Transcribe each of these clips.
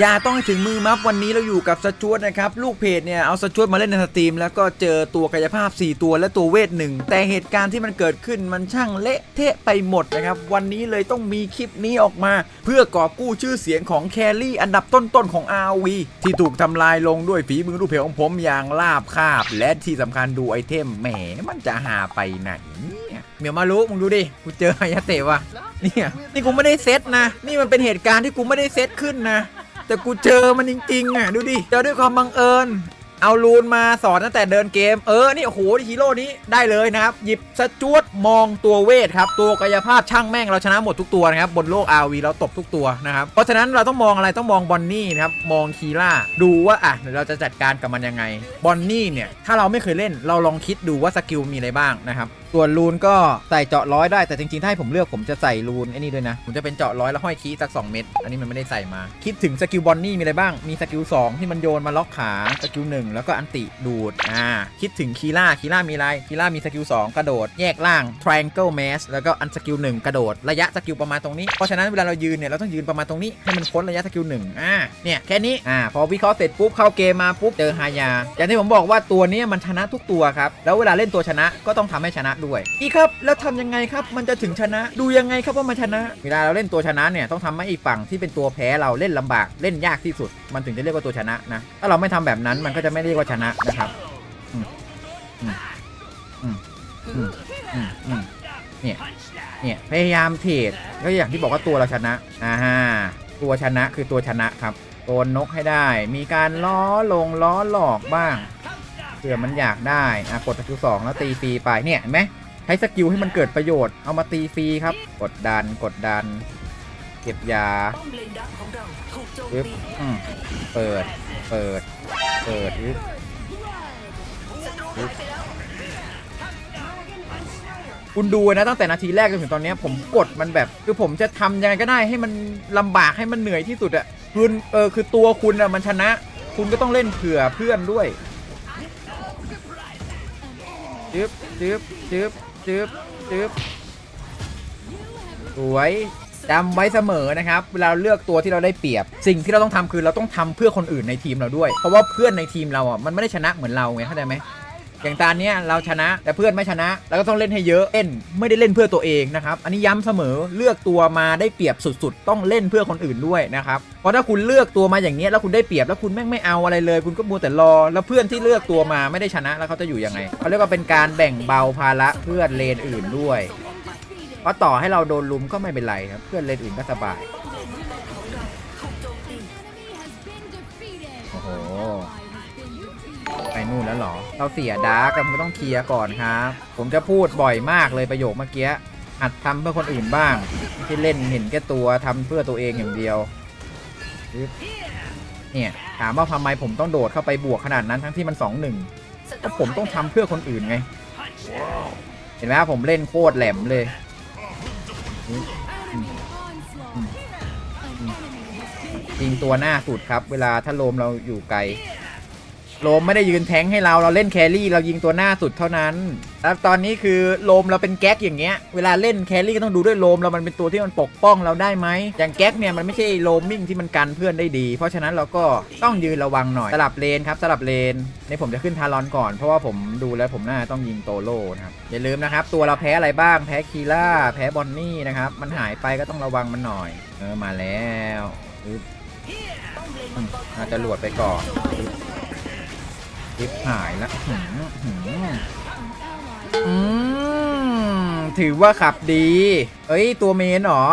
อย่าต้องให้ถึงมือมัฟวันนี้เราอยู่กับสจวตนะครับ ลูกเพจเนี่ยเอาสจวตมาเล่นในสตรีม แล้วก็เจอตัวกายภาพ 4 ตัวและตัวเวทหนึ่งแต่เหตุการณ์ที่มันเกิดขึ้นมันช่างเละเทะไปหมดนะครับ วันนี้เลยต้องมีคลิปนี้ออกมา เพื่อกอบกู้ชื่อเสียงของแคลรี่อันดับต้นๆของ RV ที่ถูกทำลายลงด้วยฝีมือลูกเพจของผมอย่างลาบคาบ และที่สำคัญดูไอเทมแหมมันจะหาไปไหนเนี่ยเหมียวมารู้มึงดูดิ กูเจออายาเตะว่ะเนี่ยนี่กูไม่ได้เซตนะ นี่มันเป็นเหตุการณ์ที่กูไม่ได้เซตขึ้นนะ แต่กูเจอมันจริงๆอะดูดิเจอด้วยความบังเอิญ เอารูนมาสอนตั้งแต่เดินเกมเออนี่โอ้โหฮีโร่นี้ได้เลยนะครับ หยิบสจวดมองตัวเวทครับ ตัวกายภาพช่างแม่งเราชนะหมดทุกตัวนะครับ บนโลก RV เราตบทุกตัวนะครับเพราะฉะนั้นเราต้องมองอะไรต้องมองบอนนี่นะครับมองคีล่าดูว่าอะเดี๋ยวเราจะจัดการกับมันยังไงบอนนี่เนี่ยถ้าเราไม่เคยเล่นเราลองคิดดูว่าสกิลมีอะไรบ้างนะครับ ส่วนรูนก็ใส่เจาะร้อยได้แต่จริงๆ ถ้าให้ผมเลือกผมจะใส่รูนไอ้นี่ด้วยนะ ผมจะเป็นเจาะร้อยแล้วห้อยคีสัก 2 เม็ดอันนี้มันไม่ได้ใส่มา คิดถึงสกิลบอนนี่มีอะไรบ้าง มีสกิล2ที่มันโยนมาล็อกขาสกิล1แล้วก็อันติดูดอ่าคิดถึงคีล่าคีล่ามีอะไรคีล่ามีสกิล2กระโดด แยกล่าง triangle mash แล้วก็อันสกิล1กระโดดระยะสกิลประมาณตรงนี้เพราะฉะนั้นเวลาเรายืนเนี่ยเราต้องยืนประมาณตรงนี้ให้มันพ้นระยะสกิล1อ่าเนี่ยแค่นี้อ่าพอวิเคราะห์เสร็จปุ๊บเข้าเกมมาปุ๊บเจอฮายาอย่างที่ผมบอกว่าตัวนี้มันชนะทุกตัวครับแล้วเวลาเล่นตัวชนะก็ต้องทำให้ชนะด้วย อีกครับ แล้วทำยังไงครับ มันจะถึงชนะ ดูยังไงครับว่ามันชนะ เวลาเราเล่นตัวชนะเนี่ยต้องทำให้อีกฝั่งที่เป็นตัวแพ้เราเล่นลำบากเล่นยากที่สุด มันถึงจะเรียกว่าตัวชนะนะ ถ้าเราไม่ทำแบบนั้นมันก็จะไม่เรียกว่าชนะนะครับเนี่ยเนี่ยพยายามเทรดก็อย่างที่บอกว่าตัวเราชนะอ่าฮะตัวชนะคือตัวชนะ ครับโกนนกให้ได้ มีการล้อลงล้อหลอกบ้าง ผื่อมันอยากได้อะกดสกิลสองแล้วตีฟรีไปเนี่ยเห็นไหมใช้สกิลให้มันเกิดประโยชน์เอามาตีฟรีครับ กดดันกดดัน เก็บยาปึ๊บเปิด เปิด เปิดอึ๊บศัตรูหายไปคุณดูนะตั้งแต่นาทีแรกจนถึงตอนนี้ผมกดมันแบบคือผมจะทำยังไงก็ได้ให้มันลำบากให้มันเหนื่อยที่สุดอะคุณเออคือตัวคุณอะมันชนะ คุณก็ต้องเล่นเผื่อเพื่อนด้วย จึ๊บจึ๊บจึ๊บจึ๊บจึ๊บสวยจำไว้เสมอนะครับเวลาเราเลือกตัวที่เราได้เปรียบ สิ่งที่เราต้องทำคือเราต้องทำเพื่อคนอื่นในทีมเราด้วย เพราะว่าเพื่อนในทีมเราอะมันไม่ได้ชนะเหมือนเราไงเข้าใจไหม อย่างตาเนี้ยเราชนะแต่เพื่อนไม่ชนะเราก็ต้องเล่นให้เยอะเล่นไม่ได้เล่นเพื่อตัวเองนะครับอันนี้ย้ำเสมอเลือกตัวมาได้เปรียบสุดๆ ต้องเล่นเพื่อคนอื่นด้วยนะครับเพราะถ้าคุณเลือกตัวมาอย่างเนี้ยแล้วคุณได้เปรียบแล้วคุณแม่งไม่เอาอะไรเลย คุณก็มัวแต่รอ แล้วเพื่อนที่เลือกตัวมาไม่ได้ชนะแล้วเขาจะอยู่ยังไงเขาเรียกว่าเป็นการแบ่งเบาภาระเพื่อนเลนอื่นด้วยเพราะต่อให้เราโดนลุมก็ไม่เป็นไรครับเพื่อนเลนอื่นก็สบาย นู่นแล้วเหรอ เราเสียดาร์ก็ต้องเคลียร์ก่อนครับ ผมจะพูดบ่อยมากเลยประโยคเมื่อกี้หัดทำเพื่อคนอื่นบ้างไม่เล่นเห็นแก่ตัวทำเพื่อตัวเองอย่างเดียวเนี่ยถามว่าทำไมผมต้องโดดเข้าไปบวกขนาดนั้นทั้งที่มันสองหนึ่งก็ผมต้องทำเพื่อคนอื่นไง เห็นไหมครับผมเล่นโคตรแหลมเลยยิงตัวหน้าสุดครับ เวลาถ้าโลมเราอยู่ไกล โลมไม่ได้ยืนแทงให้เราเราเล่นแครี่เรายิงตัวหน้าสุดเท่านั้นแล้วตอนนี้คือโลมเราเป็นแก๊กอย่างเงี้ยเวลาเล่นแครี่ก็ต้องดูด้วยโลมเรามันเป็นตัวที่มันปกป้องเราได้ไหมอย่างแก๊กเนี่ยมันไม่ใช่โลมมิ่งที่มันกันเพื่อนได้ดี เพราะฉะนั้นเราก็ต้องยืนระวังหน่อยสลับเลนครับสลับเลนในผมจะขึ้นทารอนก่อนเพราะว่าผมดูแล้วผมน่าต้องยิงโตโล่นะครับอย่าลืมนะครับตัวเราแพ้อะไรบ้างแพ้คีล่าแพ้บอนนี่นะครับมันหายไปก็ต้องระวังมันหน่อยเออมาแล้วอึ๊บป้ออาจะหลวดไปก่อน ลิฟหายแล้วหืมหืมอืมถือว่าขับดี เอ้ย ตัวเมนเหรอ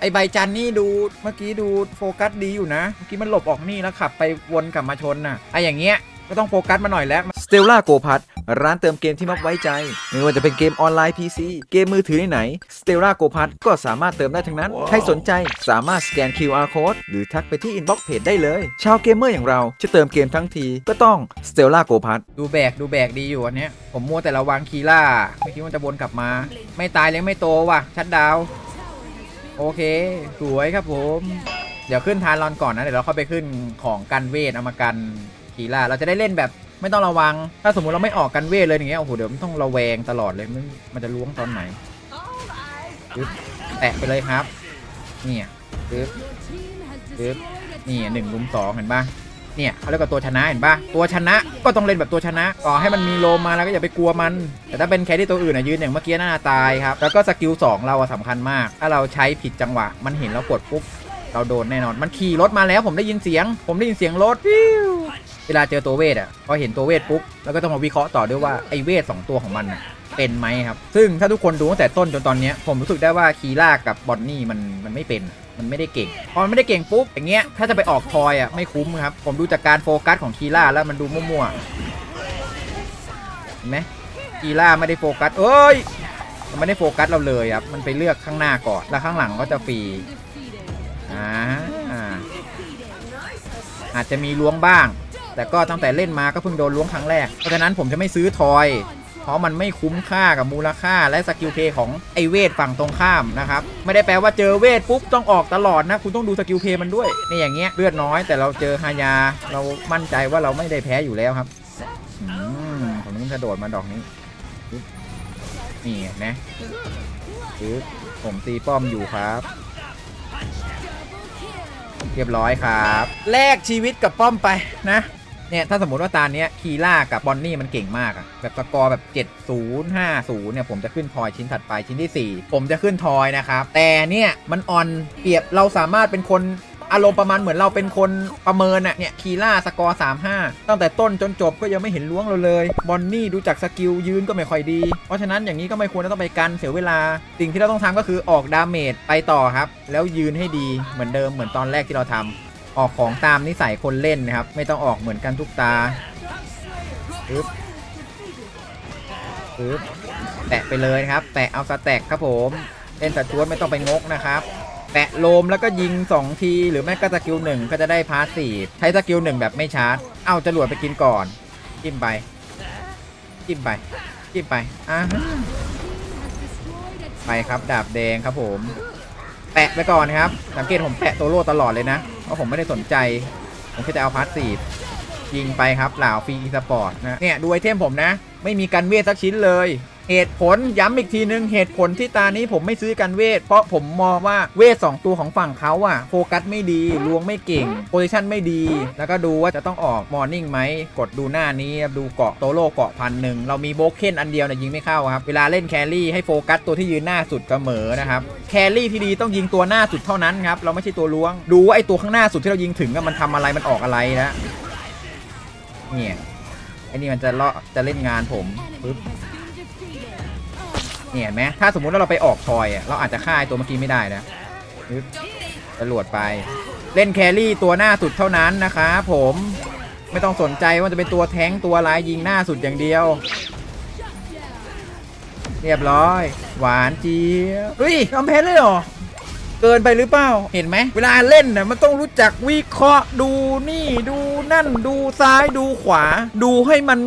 ไอใบจันนี่ดู เมื่อกี้ดูโฟกัสดีอยู่นะ เมื่อกี้มันหลบออกนี่แล้วขับไปวนกลับมาชนน่ะไออย่างเงี้ย ก็ต้องโฟกัสมาหน่อยแล้ว s t e l l a Go p a s ร้านเติมเกมที่มักไว้ใจ ไม่ว่าจะเป็นเกมออนไลน์ PC เกมมือถือไหนๆ s t e l l a Go p a s ก็สามารถเติมได้ทั้งนั้น ใครสนใจสามารถสแกน QR Code หรือทักไปที่ Inbox Page ได้เลย ชาวเกมเมอร์อย่างเราจะเติมเกมทั้งทีก็ต้อง s t e l l a Go p a s ดูแบกดูแบกดีอยู่อันเนี้ยผมมัวแต่ระวังคีล่าไม่คิดว่าจะวนกลับมา ไม่ตายเลยงไม่โตว่ะชัดดาวน์โอเค สวยครับผม เดี๋ยวขึ้นทานรอนก่อนนะ เดี๋ยวเราเข้าไปขึ้นของกันเวทเอามากันคีล่าเราจะได้เล่นแบบ ไม่ต้องระวัง ถ้าสมมติเราไม่ออกกันเวทเลยอย่างเงี้ยโอ้โหเดี๋ยวมันต้องระแวงตลอดเลยมันมันจะล้วงตอนไหนปึ๊บแตะไปเลยครับ เนี่ยปึ๊บปึ๊บนี่หนึ่งลุมสองเห็นปะเนี่ยเขาเรียกว่าตัวชนะเห็นปะตัวชนะก็ต้องเล่นแบบตัวชนะต่อให้มันมีโลมมาแล้วก็อย่าไปกลัวมัน แต่ถ้าเป็นแครี่ตัวอื่นอะยืนอย่างเมื่อกี้น่าตายครับแล้วก็สกิลสองเราอะสำคัญมาก ถ้าเราใช้ผิดจังหวะ มันเห็นเรากดปุ๊บ เราโดนแน่นอน มันขี่รถมาแล้วผมได้ยินเสียง ผมได้ยินเสียงรถเวลาเจอตัวเวทอะพอเห็นตัวเวทปุ๊บแล้วก็ต้องมาวิเคราะห์ต่อด้วยว่าไอ้เวทสองตัวของมันเป็นไหมครับ ซึ่งถ้าทุกคนดูตั้งแต่ต้นจนตอนนี้ผมรู้สึกได้ว่าคีร่ากับบอนนี่มันมันไม่เป็นมันไม่ได้เก่ง พอมันไม่ได้เก่งปุ๊บอย่างเงี้ยถ้าจะไปออกทอยอะไม่คุ้มครับ ผมดูจากการโฟกัสของคีร่าแล้วมันดูมั่วๆเห็นไหมคีร่าไม่ได้โฟกัสเอ้ยมันไม่ได้โฟกัสเราเลยครับ มันไปเลือกข้างหน้าก่อน แล้วข้างหลังก็จะฟรี อาจจะมีล้วงบ้าง แต่ก็ตั้งแต่เล่นมาก็เพิ่งโดนล้วงครั้งแรก เพราะฉะนั้นผมจะไม่ซื้อทอย เพราะมันไม่คุ้มค่ากับมูลค่าและสกิลเพย์ของไอเวทฝั่งตรงข้ามนะครับ ไม่ได้แปลว่าเจอเวทปุ๊บต้องออกตลอดนะ คุณต้องดูสกิลเพย์มันด้วยนี่อย่างเงี้ยเลือดน้อยแต่เราเจอฮายา เรามั่นใจว่าเราไม่ได้แพ้อยู่แล้วครับอืมผมต้งกระโดดมาดอกนี้นี่นะปึ๊บผมตีป้อมอยู่ครับ เรียบร้อยครับแลกชีวิตกับป้อมไปนะ เนี่ย ถ้าสมมติว่าตาเนี้ยคีล่ากับบอนนี่มันเก่งมากอะแบบสกอร์แบบ 70 50 เนี่ย ผมจะขึ้นทอยชิ้นถัดไปชิ้นที่ 4 ผมจะขึ้นทอยนะครับ แต่เนี่ย มันออนเปรียบเราสามารถเป็นคน อารมณ์ประมาณเหมือนเราเป็นคนประเมินอะเนี่ยคีล่าสกอร์35ตั้งแต่ต้นจนจบก็ยังไม่เห็นล้วงเราเลยบอนนี่ดูจากสกิลยืนก็ไม่ค่อยดี เพราะฉะนั้นอย่างนี้ก็ไม่ควรจะต้องไปกันเสียเวลา สิ่งที่เราต้องทำก็คือออกดาเมจไปต่อครับ แล้วยืนให้ดีเหมือนเดิมเหมือนตอนแรกที่เราทำออกของตามนิสัยคนเล่นนะครับ ไม่ต้องออกเหมือนกันทุกตาปึ๊บปึ๊บแตะไปเลยครับ แตะเอาสแต็กครับผมเล่นสจวดไม่ต้องไปงกนะครับ แตะโลมแล้วก็ยิง 2 ที หรือไม่ก็สกิลหนึ่งก็จะได้พาสซีฟใช้สกิลหนึ่งแบบไม่ชาร์จ เอาจรวดไปกินก่อนจิ้มไปจิ้มไปจิ้มไปอ่าฮะไปครับดาบแดงครับผมแปะไปก่อนครับ สังเกตผมแปะโตโร่ตลอดเลยนะ เพราะผมไม่ได้สนใจ ผมแค่จะเอาพาสซีฟยิงไปครับเหล่าฟรีสปอร์ตนะ เนี่ย ดูไอเทมผมนะ ไม่มีกันเวทสักชิ้นเลย เหตุผลย้ำอีกทีนึงเหตุผลที่ตานี้ผมไม่ซื้อกันเวท เพราะผมมองว่าเวท 2 ตัวของฝั่งเขาอะโฟกัสไม่ดีลวงไม่เก่งโพซิชันไม่ดี แล้วก็ดูว่าจะต้องออกมอร์นิ่งไหมกดดูหน้านี้ดูเกาะโตโรเกาะพันหนึ่งเรามีโบกเคนอันเดียวเนี่ยยิงไม่เข้าครับ เวลาเล่นแครี่ให้โฟกัสตัวที่ยืนหน้าสุดเสมอนะครับแครี่ที่ดีต้องยิงตัวหน้าสุดเท่านั้นครับเราไม่ใช่ตัวล้วง ดูว่าไอตัวข้างหน้าสุดที่เรายิงถึงมันทำอะไรมันออกอะไรนะเนี่ยไอนี่มันจะเลาะจะเล่นงานผมปึ๊บ เนี่ยเห็นไหมถ้าสมมุติว่าเราไปออกทอยอะเราอาจจะฆ่าไอ้ตัวเมื่อกี้ไม่ได้นะจรวดไป เล่นแครี่ตัวหน้าสุดเท่านั้นนะคะผมไม่ต้องสนใจว่าจะเป็นตัวแท้งตัวลายยิงหน้าสุดอย่างเดียว เรียบร้อย หวานเจี๊ยบเฮ้ยยอมแพ้เลยเหรอ เกินไปหรือเปล่า เห็นไหม เวลาเล่นน่ะมันต้องรู้จักวิเคราะห์ดูนี่ดูนั่นดูซ้ายดูขวา ดูให้มัน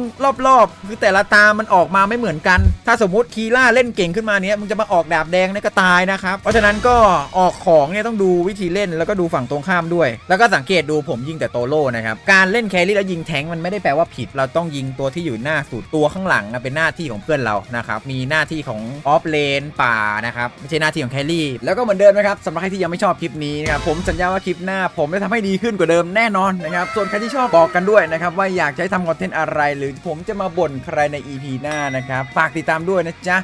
รอบๆ คือแต่ละตามันออกมาไม่เหมือนกัน ถ้าสมมติคีล่าเล่นเก่งขึ้นมาเนี้ยมึงจะมาออกดาบแดงเนี่ยก็ตายนะครับ เพราะฉะนั้นก็ออกของเนี่ยต้องดูวิธีเล่นแล้วก็ดูฝั่งตรงข้ามด้วย แล้วก็สังเกตดูผมยิงแต่โตโร่นะครับ การเล่นแครี่แล้วยิงแทงค์มันไม่ได้แปลว่าผิด เราต้องยิงตัวที่อยู่หน้าสุดตัวข้างหลังนะเป็นหน้าที่ของเพื่อนเรานะครับมีหน้าที่ของออฟเลนป่านะครับไม่ใช่หน้าที่ของแครี่แล้วก็เหมือนเดิมนะครับสำหรับใครที่ยังไม่ชอบคลิปนี้นะครับผมสัญญาว่าคลิปหน้า ผมจะทำให้ดีขึ้นกว่าเดิมแน่นอนนะครับส่วนใครที่ชอบบอกกันด้วยนะครับว่าอยากใช้ทำคอนเทนต์อะไร หรือผมจะมาบ่นใครใน EP หน้านะครับฝากติดตามด้วยนะจ๊ะ